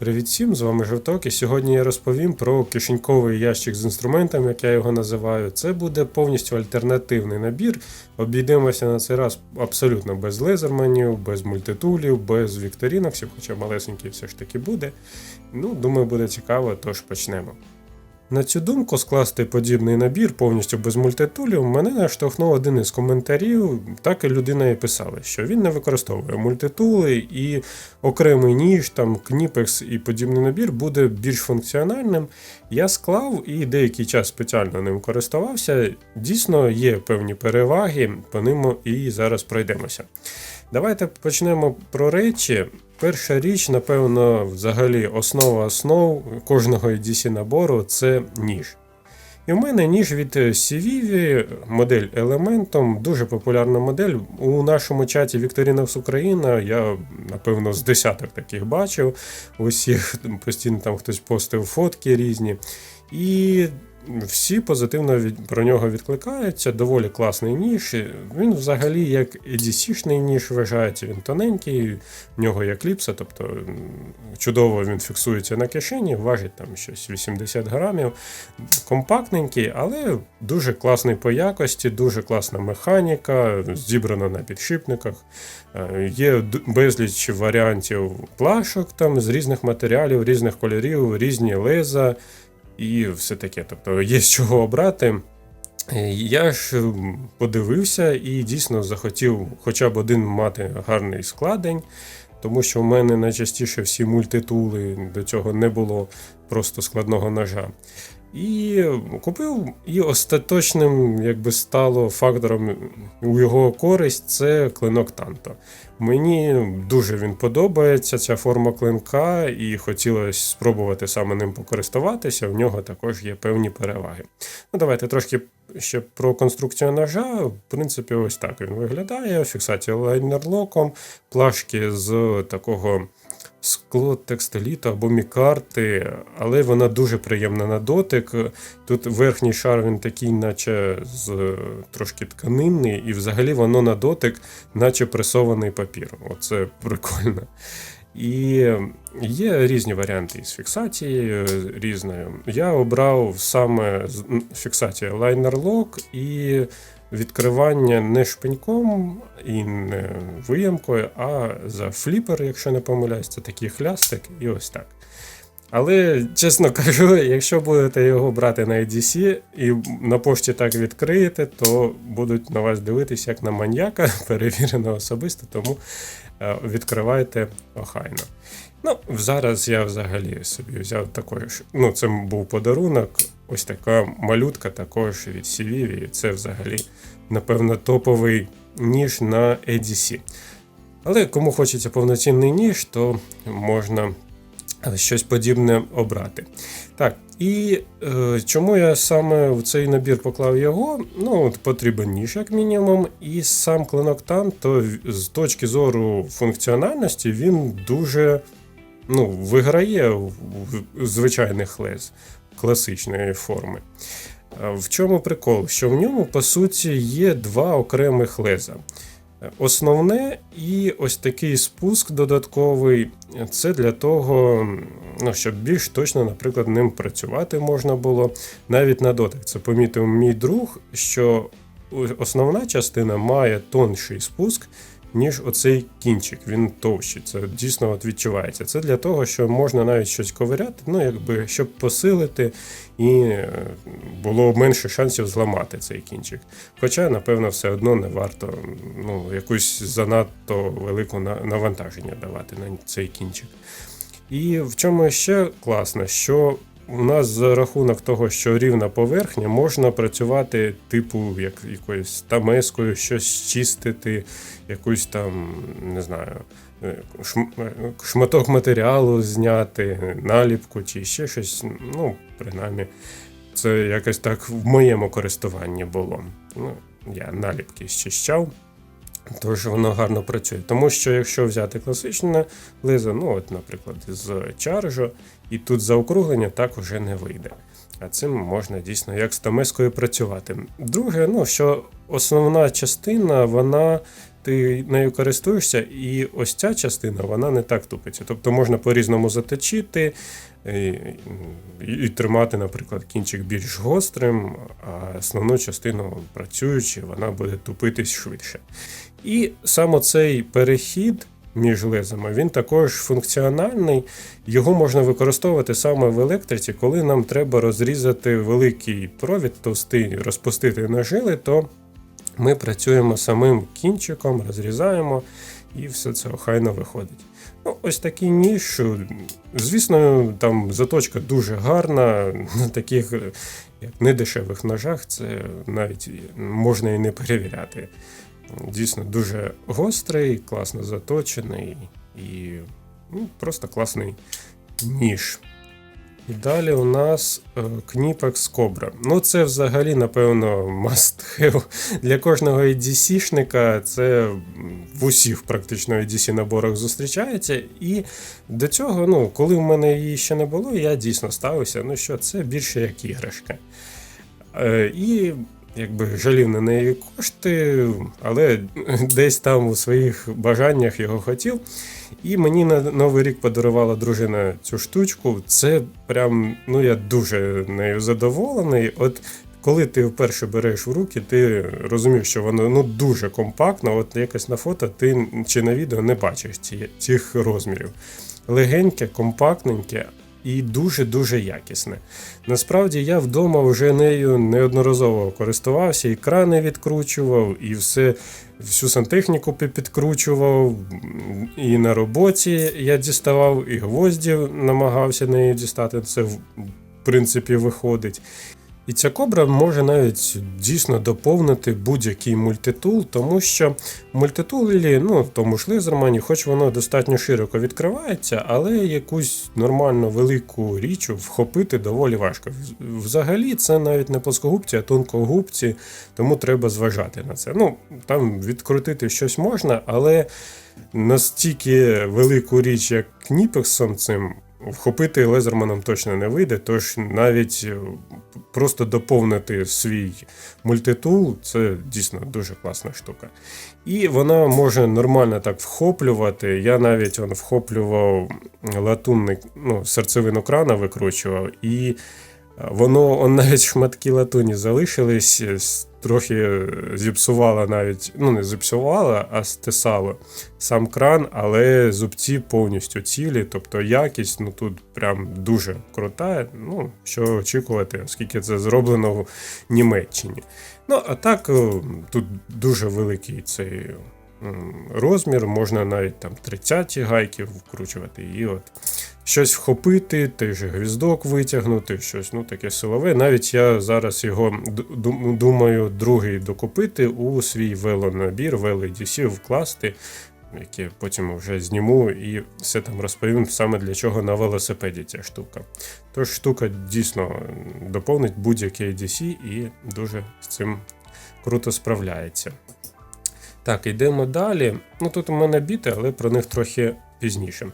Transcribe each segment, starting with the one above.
Привіт всім, з вами Жовток, і сьогодні я розповім про кишеньковий ящик з інструментом, як я його називаю. Це буде повністю альтернативний набір. Обійдемося на цей раз абсолютно без лезерманів, без мультитулів, без вікторінок, хоча малесенький все ж таки буде. Ну, думаю, буде цікаво, тож почнемо. На цю думку скласти подібний набір повністю без мультитулів мене наштовхнув один із коментарів. Так і людина і писала, що він не використовує мультитули і окремий ніж, там кніпекс і подібний набір буде більш функціональним. Я склав і деякий час спеціально ним користувався. Дійсно, є певні переваги, по ним і зараз пройдемося. Давайте почнемо про речі. Перша річ, напевно, взагалі основа основ кожного EDC набору це ніж. І в мене ніж від Civivi, модель Elementum, дуже популярна модель. У нашому чаті Вікторінокс Україна я, напевно, з десяток таких бачив. Усіх постійно там хтось постив фотки різні. І всі позитивно від, про нього відкликаються. Доволі класний ніж. Він взагалі як EDC-шний ніж вважається, він тоненький, в нього є кліпса, тобто чудово він фіксується на кишені, важить там щось 80 грамів. Компактненький, але дуже класний по якості, дуже класна механіка, зібрана на підшипниках. Е, Є безліч варіантів плашок там з різних матеріалів, різних кольорів, різні леза і все таке. Тобто є з чого обрати. Я ж подивився і дійсно захотів хоча б один мати гарний складень, тому що в мене найчастіше всі мультитули до цього не було просто складного ножа. І купив, і остаточним якби стало фактором у його користь це клинок Танто. Мені дуже він подобається, ця форма клинка, і хотілося спробувати саме ним покористуватися. В нього також є певні переваги. Ну, давайте трошки ще про конструкцію ножа. В принципі, ось так він виглядає. Фіксація лайнерлоком, плашки з такого скло текстиліту або мікарти, але вона дуже приємна на дотик. Тут верхній шар він такий, наче з е, трошки тканинний, і взагалі воно на дотик, наче пресований папір. Оце прикольно. І є різні варіанти із фіксацією різною. Я обрав саме фіксація лайнер лок і відкривання не шпиньком і не виямкою, а за фліпер, якщо не помиляюсь, це такий хлястик, і ось так. Але, чесно кажу, якщо будете його брати на EDC і на пошті так відкриєте, то будуть на вас дивитися як на маньяка, перевірено особисто, тому е, відкривайте охайно. Ну, зараз я взагалі собі взяв такий, ж- ну, це був подарунок, ось така малютка також від Civivi, і це взагалі, напевно, топовий ніж на EDC. Але кому хочеться повноцінний ніж, то можна щось подібне обрати. Так, і е, чому я саме в цей набір поклав його? Ну, от потрібен ніж, як мінімум, і сам клинок там, то з точки зору функціональності він дуже ну, виграє в звичайних класичної форми. В чому прикол? Що в ньому, по суті, є два окремих леза. Основне і ось такий спуск додатковий це для того, ну, щоб більш точно, наприклад, ним працювати можна було навіть на дотик. Це помітив мій друг, що основна частина має тонший спуск, ніж оцей кінчик. Він товщий. Це дійсно от відчувається. Це для того, що можна навіть щось ковиряти, ну якби щоб посилити і е, було менше шансів зламати цей кінчик. Хоча, напевно, все одно не варто ну, якусь занадто велику навантаження давати на цей кінчик. І в чому ще класно, що у нас за рахунок того, що рівна поверхня, можна працювати типу як якоюсь тамескою, щось чистити, якусь там, не знаю, е, е, шматок матеріалу зняти, наліпку чи ще щось. Ну, принаймні, це якось так в моєму користуванні було. Ну, я наліпки щищав. Тож воно гарно працює. Тому що якщо взяти класичне лезо, ну от, наприклад, з чаржо, і тут заокруглення так уже не вийде. А цим можна дійсно як з тамескою працювати. Друге, ну що основна частина, вона ти нею користуєшся, і ось ця частина вона не так тупиться. Тобто можна по-різному заточити і, і тримати, наприклад, кінчик більш гострим, а основну частину працюючи, вона буде тупитись швидше. І саме цей перехід. Між лезами він також функціональний, його можна використовувати саме в електриці, коли нам треба розрізати великий провід, товстий, розпустити на жили, то ми працюємо самим кінчиком, розрізаємо і все це охайно виходить. Ну, Ось такий ніж. Звісно, там заточка дуже гарна. На таких як недешевих ножах це навіть можна і не перевіряти. Дійсно дуже гострий, класно заточений і ну, просто класний ніж. І далі у нас е, Knipex Cobra. Ну, це взагалі, напевно, must have для кожного EDC-шника. Це в усіх практично EDC наборах зустрічається. І до цього, ну, коли в мене її ще не було, я дійсно ставився, ну що, це більше як іграшка. Е, І якби жалів на неї кошти, але десь там у своїх бажаннях його хотів. І мені на Новий рік подарувала дружина цю штучку. Це прям, ну я дуже нею задоволений. От коли ти вперше береш в руки, ти розумієш, що воно ну дуже компактно. От якось на фото ти чи на відео не бачиш цих розмірів. Легеньке, компактненьке, і дуже-дуже якісне. Насправді я вдома вже нею неодноразово користувався, і крани відкручував, і все, всю сантехніку підкручував, і на роботі я діставав, і гвоздів намагався нею дістати. Це в принципі виходить. І ця кобра може навіть дійсно доповнити будь-який мультитул, тому що мультитулі, ну в тому ж лизермані, хоч воно достатньо широко відкривається, але якусь нормально велику річ вхопити доволі важко. Взагалі, це навіть не плоскогубці, а тонкогубці, тому треба зважати на це. Ну, там відкрутити щось можна, але настільки велику річ, як Кніпексом цим. Вхопити лезерманом точно не вийде, тож навіть е, просто доповнити свій мультитул це дійсно дуже класна штука. І вона може нормально так вхоплювати. Я навіть он, вхоплював латунний ну, серцевину крана, викручував, і воно он, навіть шматки латуні залишились трохи зіпсувала навіть, ну не зіпсувала, а стисала сам кран, але зубці повністю цілі, тобто якість ну тут прям дуже крута. Ну, що очікувати, оскільки це зроблено в Німеччині. Ну, а так, тут дуже великий цей розмір, можна навіть там 30 гайки вкручувати. І от щось вхопити, той же гвіздок витягнути, щось ну таке силове. Навіть я зараз його думаю, другий докупити у свій велонабір, велодісі вкласти. Які потім вже зніму і все там розповім саме для чого на велосипеді ця штука. Тож штука дійсно доповнить будь-який DC і дуже з цим круто справляється. Так, йдемо далі. Ну Тут у мене біти, але про них трохи пізніше.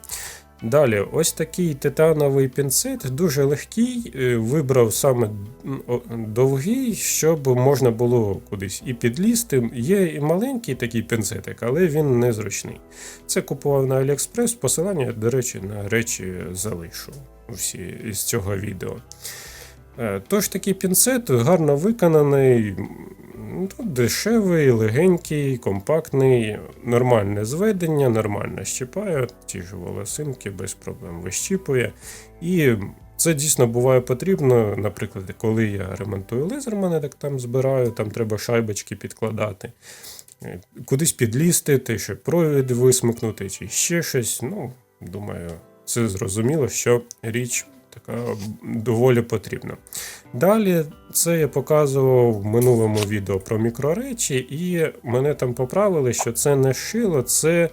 Далі, ось такий титановий пінцет, дуже легкий. Е, вибрав саме довгий, щоб можна було кудись і підлізти. Є і маленький такий пінцетик, але він незручний. Це купував на AliExpress, посилання, до речі, на речі залишу всі із цього відео. Е, тож такий пінцет гарно виконаний, Ну, дешевий, легенький, компактний, нормальне зведення, нормально щіпає, ті ж волосинки без проблем вищіпує. І це дійсно буває потрібно, наприклад, коли я ремонтую лизер, так там збираю, там треба шайбочки підкладати. Е, кудись підлізти, щоб провід висмикнути, чи ще щось. Ну, думаю, це зрозуміло, що річ така доволі потрібна. Далі це я показував в минулому відео про мікроречі, і мене там поправили, що це не шило, це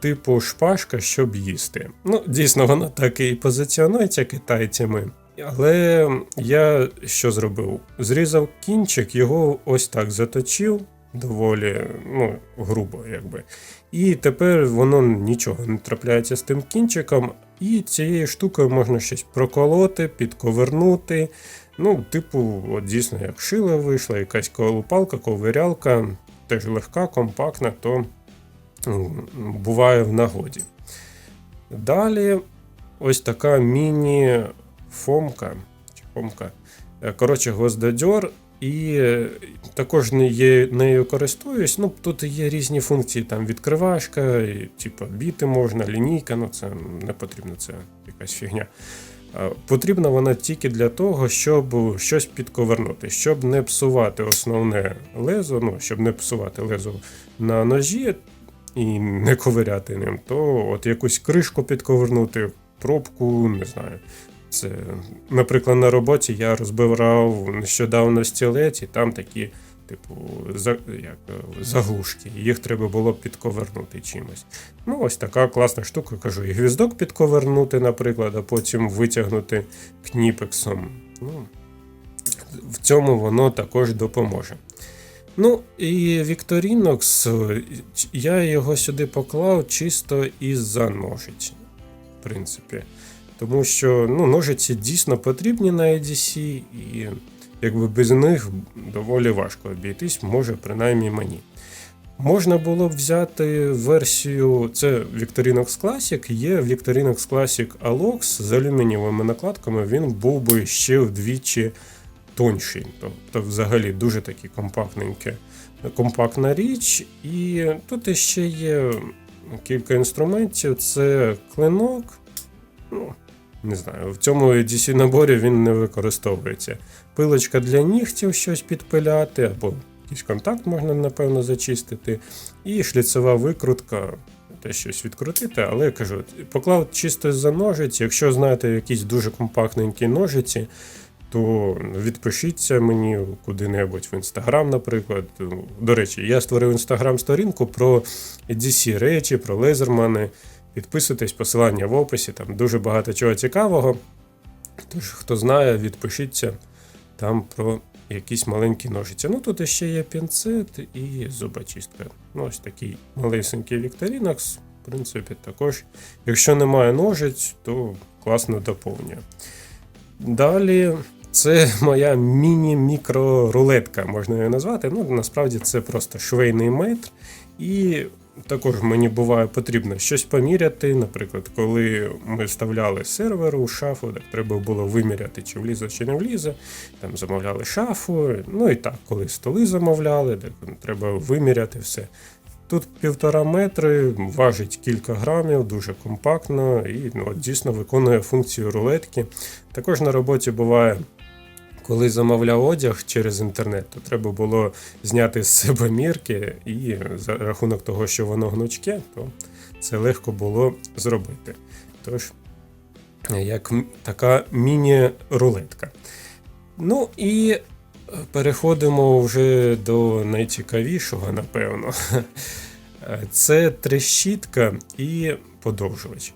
типу шпажка, щоб їсти. Ну, дійсно, вона так і позиціонується китайцями. Але я що зробив? Зрізав кінчик, його ось так заточив доволі ну, грубо, якби. І тепер воно нічого не трапляється з тим кінчиком, і цією штукою можна щось проколоти, підковернути. Ну, типу, от дійсно, як шила вийшла, якась колупалка, ковирялка. теж легка, компактна, то м, буває в нагоді. Далі ось така міні-фомка. Коротше, гвоздодьор. І е, також є, нею користуюсь. Ну, тут є різні функції, там відкривашка, і, типу, біти можна, лінійка, ну це не потрібно, це якась фігня. Потрібна вона тільки для того, щоб щось підковернути, щоб не псувати основне лезо, ну, щоб не псувати лезо на ножі і не ковиряти ним, то от якусь кришку підковернути, пробку, не знаю. Це, наприклад, на роботі я розбирав нещодавно стілець, і там такі, типу, за, як, е, заглушки. Їх треба було підковернути чимось. Ну, ось така класна штука, кажу, і гвіздок підковернути, наприклад, а потім витягнути кніпексом. Ну, в цьому воно також допоможе. Ну, і Victorinox, е, я його сюди поклав чисто із-за ножиць, в принципі. Тому що ну, ножиці дійсно потрібні на EDC, і якби без них доволі важко обійтись, може, принаймні мені. Можна було б взяти версію, це Victorinox Classic, є Victorinox Classic Alox з алюмінієвими накладками, він був би ще вдвічі тонший. Тобто, взагалі, дуже такий компактненький, компактна річ. І тут ще є кілька інструментів: це клинок. Ну, не знаю, в цьому DC наборі він не використовується. Пилочка для нігтів щось підпиляти, або якийсь контакт можна, напевно, зачистити. І шліцева викрутка, те щось відкрутити, але я кажу, поклав чисто за ножиці. Якщо знаєте якісь дуже компактненькі ножиці, то відпишіться мені куди-небудь в інстаграм, наприклад. До речі, я створив інстаграм-сторінку про DC речі, про лезермани. Підписуйтесь, посилання в описі, там дуже багато чого цікавого. Тож, хто знає, відпишіться там про якісь маленькі ножиці. Ну тут ще є пінцет і зубочистка. Ну, ось такий малесенький Victorinox. В принципі, також, якщо немає ножиць, то класно доповнює. Далі. Це моя міні-мікрорулетка, можна її назвати. Ну, насправді це просто швейний метр. І також мені буває потрібно щось поміряти. Наприклад, коли ми вставляли сервер у шафу, так треба було виміряти, чи влізе, чи не влізе. Там замовляли шафу. Ну і так, коли столи замовляли, так треба виміряти все. Тут півтора метри, важить кілька грамів, дуже компактно і ну, дійсно виконує функцію рулетки. Також на роботі буває. Коли замовляв одяг через інтернет, то треба було зняти з себе мірки, і за рахунок того, що воно гнучке, то це легко було зробити. Тож, як така міні-рулетка. Ну і переходимо вже до найцікавішого, напевно. Це трещітка і подовжувач.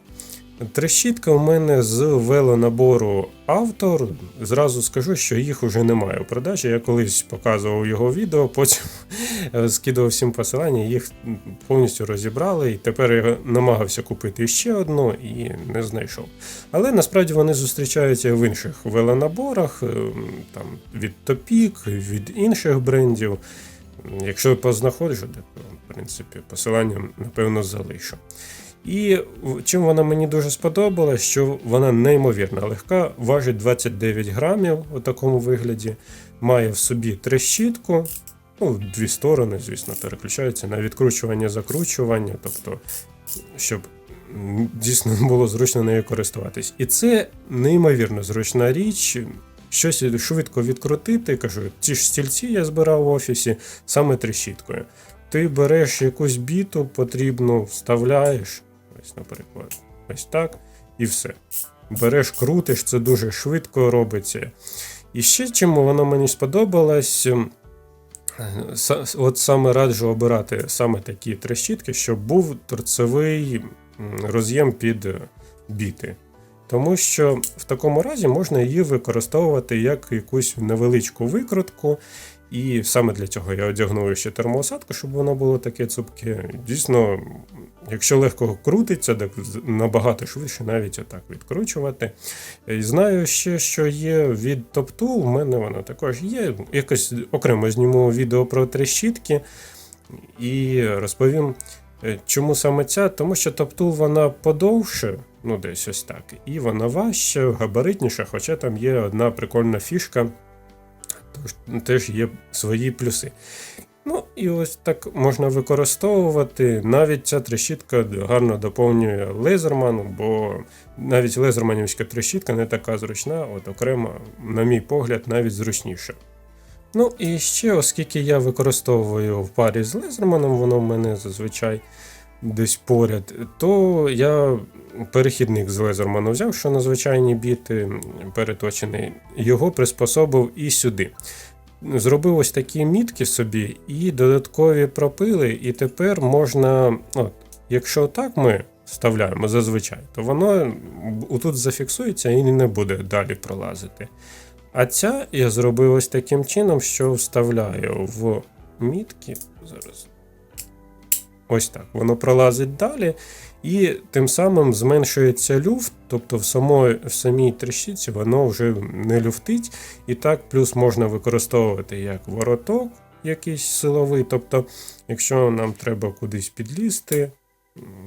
Трещітка у мене з велонабору автор. Зразу скажу, що їх уже немає у продажі. Я колись показував його відео, потім скидував всім посилання, їх повністю розібрали, і тепер я намагався купити ще одну і не знайшов. Але насправді вони зустрічаються в інших велонаборах, там від Топік, від інших брендів. Якщо познаходжу, то в принципі посилання напевно залишу. І чим вона мені дуже сподобалась, що вона неймовірно легка, важить 29 грамів у такому вигляді, має в собі трещітку, ну, дві сторони, звісно, переключаються на відкручування, закручування, тобто, щоб дійсно було зручно нею користуватись. І це неймовірно зручна річ. Щось швидко відкрутити, кажу, ті ж стільці я збирав в офісі саме трещіткою. Ти береш якусь біту потрібну, вставляєш. Ось, наприклад, ось так. І все. Береш, крутиш, це дуже швидко робиться. І ще чому воно мені сподобалось. От саме раджу обирати саме такі трещітки, щоб був торцевий роз'єм під біти. Тому що в такому разі можна її використовувати як якусь невеличку викрутку. І саме для цього я одягнув ще термоосадку, щоб воно було таке цупке. Дійсно, якщо легко крутиться, так набагато швидше навіть отак відкручувати. І Знаю ще, що є від TopTool, у мене воно також є. Якось окремо зніму відео про трещітки. І розповім, е, чому саме ця, тому що топтул вона подовше, ну десь ось так, і вона важча, габаритніша, хоча там є одна прикольна фішка, теж є свої плюси. Ну, і ось так можна використовувати. Навіть ця трещітка гарно доповнює лезерман, бо навіть лезерманівська трещітка не така зручна, от окремо, на мій погляд, навіть зручніша. Ну і ще, оскільки я використовую в парі з лезерманом, воно в мене зазвичай десь поряд, то я перехідник з лезерману взяв, що на звичайні біти переточений, його приспособив і сюди. Зробив ось такі мітки собі і додаткові пропили, і тепер можна, от, якщо так ми вставляємо зазвичай, то воно тут зафіксується і не буде далі пролазити. А ця я зробив ось таким чином, що вставляю в мітки. Зараз. Ось так. Воно пролазить далі, і тим самим зменшується люфт, тобто в самої, в самій трещиці воно вже не люфтить. І так, плюс можна використовувати як вороток якийсь силовий. Тобто, якщо нам треба кудись підлізти,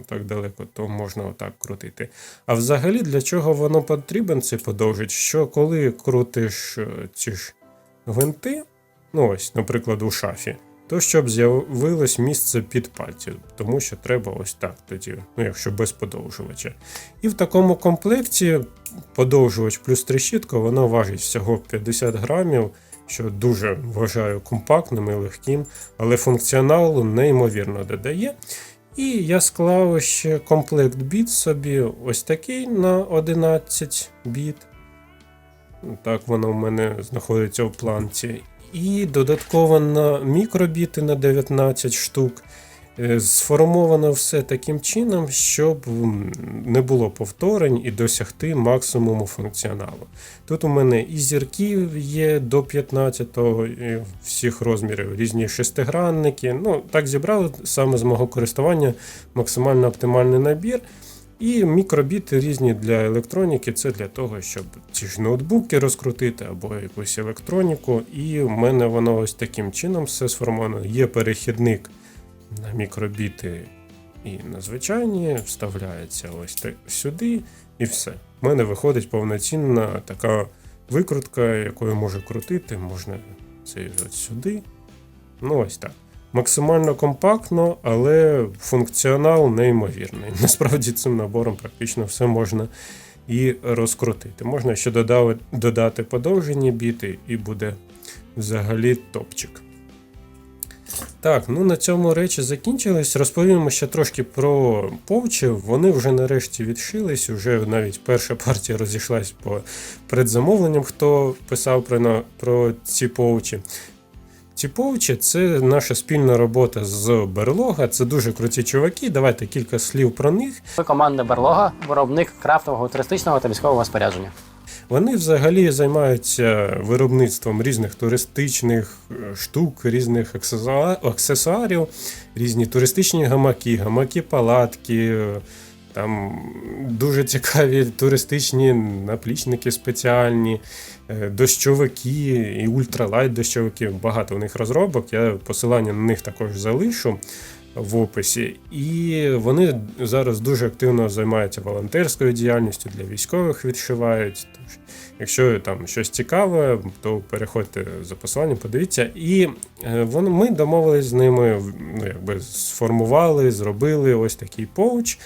так далеко, то можна отак крутити. А взагалі, для чого воно потрібен, цей подовжить? Що коли крутиш е, ці ж гвинти, ну ось, наприклад, у шафі, то щоб з'явилось місце під пальці, тому що треба ось так тоді, ну якщо без подовжувача. І в такому комплекті подовжувач плюс трещітка, воно важить всього 50 грамів, що дуже вважаю компактним і легким, але функціоналу неймовірно додає. І я склав ще комплект біт собі ось такий на 11 біт. Так воно в мене знаходиться в планці. І додатково на мікробіти на 19 штук. Е, Сформовано все таким чином, щоб не було повторень і досягти максимуму функціоналу. Тут у мене і зірки є до 15 і всіх розмірів, різні шестигранники. Ну, так зібрали саме з мого користування максимально оптимальний набір. І мікробіти різні для електроніки. Це для того, щоб ці ж ноутбуки розкрутити або якусь електроніку. І в мене воно ось таким чином все сформовано. Є перехідник на мікробіти і на звичайні, вставляється ось так сюди, і все. У мене виходить повноцінна така викрутка, якою можу крутити, можна це от сюди. Ну, ось так. Максимально компактно, але функціонал неймовірний. Насправді цим набором практично все можна і розкрутити. Можна ще додати, додати подовжені біти, і буде взагалі топчик. Так, ну на цьому речі закінчились. Розповімо ще трошки про повчі. Вони вже нарешті відшились, вже навіть перша партія розійшлась по предзамовленням, хто писав про, про ці повчі. Ці повчі це наша спільна робота з Берлога. Це дуже круті чуваки. Давайте кілька слів про них. Ми команда Берлога, виробник крафтового туристичного та військового спорядження. Вони взагалі займаються виробництвом різних туристичних е, штук, різних аксесуа- аксесуарів, різні туристичні гамаки, гамаки палатки. Там дуже цікаві туристичні наплічники спеціальні, е, дощовики і ультралайт дощовики. Багато у них розробок. Я посилання на них також залишу в описі. І вони зараз дуже активно займаються волонтерською діяльністю для військових відшивають. Тож, якщо там щось цікаве, то переходьте за посиланням, подивіться. І е, вони, ми домовились з ними, ну, якби сформували, зробили ось такий поуч.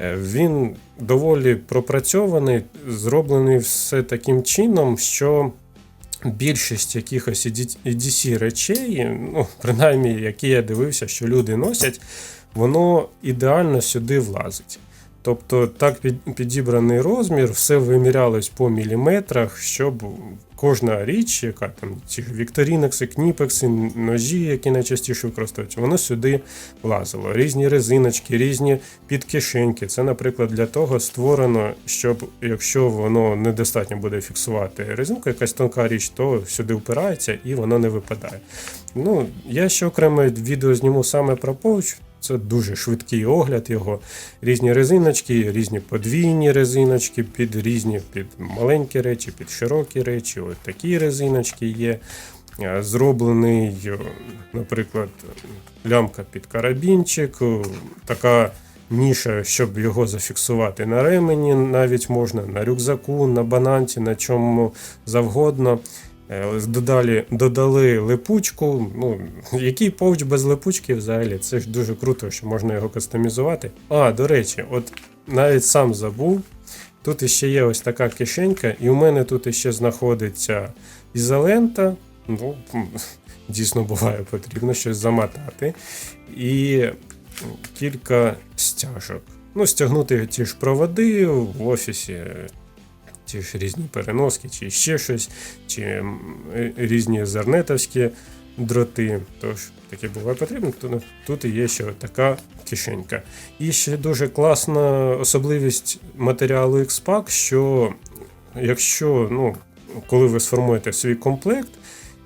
Е, Він доволі пропрацьований, зроблений все таким чином, що більшість якихось EDC речей, ну, принаймні, які я дивився, що люди носять, воно ідеально сюди влазить. Тобто так підібраний розмір, все вимірялось по міліметрах, щоб кожна річ, яка там ці вікторінекси, кніпекси, ножі, які найчастіше використовуються, воно сюди влазило. Різні резиночки, різні підкишеньки. Це, наприклад, для того створено, щоб якщо воно недостатньо буде фіксувати резинку, якась тонка річ, то сюди впирається і воно не випадає. Ну, я ще окреме відео зніму саме про поуч. Це дуже швидкий огляд його. Різні резиночки, різні подвійні резиночки під різні, під маленькі речі, під широкі речі. Ось такі резиночки є. е, зроблений, е, наприклад, лямка під карабінчик, е, така ніша, щоб його зафіксувати на ремені, навіть можна на рюкзаку, на бананці, на чому завгодно. Е, Додали, додали липучку. Ну, який повч без липучки взагалі? Це ж дуже круто, що можна його кастомізувати. А, до речі, от навіть сам забув. Тут іще є ось така кишенька, і у мене тут іще знаходиться ізолента. Ну, дійсно буває потрібно щось замотати. І кілька стяжок. Ну, стягнути ті ж проводи в офісі, ті ж різні переноски, чи ще щось, чи е, різні зернетовські дроти. Тож таке буває потрібно. то тут є ще така кишенька. І ще дуже класна особливість матеріалу X-Pack, що якщо, ну, коли ви сформуєте свій комплект,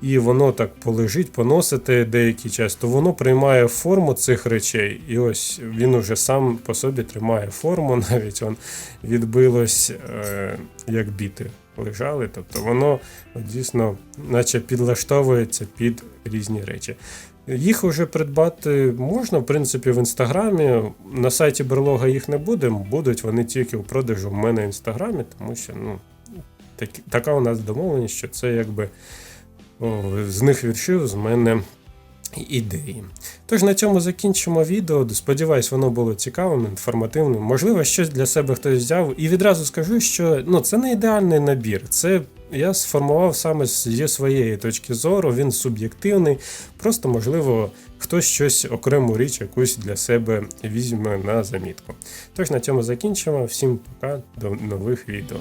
і воно так полежить, поносите деякий час, то воно приймає форму цих речей. І ось він уже сам по собі тримає форму, навіть он відбилось, е, як біти лежали. Тобто воно дійсно, наче підлаштовується під різні речі. Їх вже придбати можна, в принципі, в інстаграмі. На сайті Берлога їх не буде, будуть вони тільки у продажу в мене в інстаграмі, тому що ну, так, така у нас домовленість, що це якби з них віршів, з мене ідеї. Тож на цьому закінчимо відео. Сподіваюсь, воно було цікавим, інформативним. Можливо, щось для себе хтось взяв. І відразу скажу, що ну, це не ідеальний набір. Це я сформував саме зі своєї точки зору, він суб'єктивний. Просто, можливо, хтось щось окрему річ якусь для себе візьме на замітку. Тож на цьому закінчимо. Всім пока, до нових відео.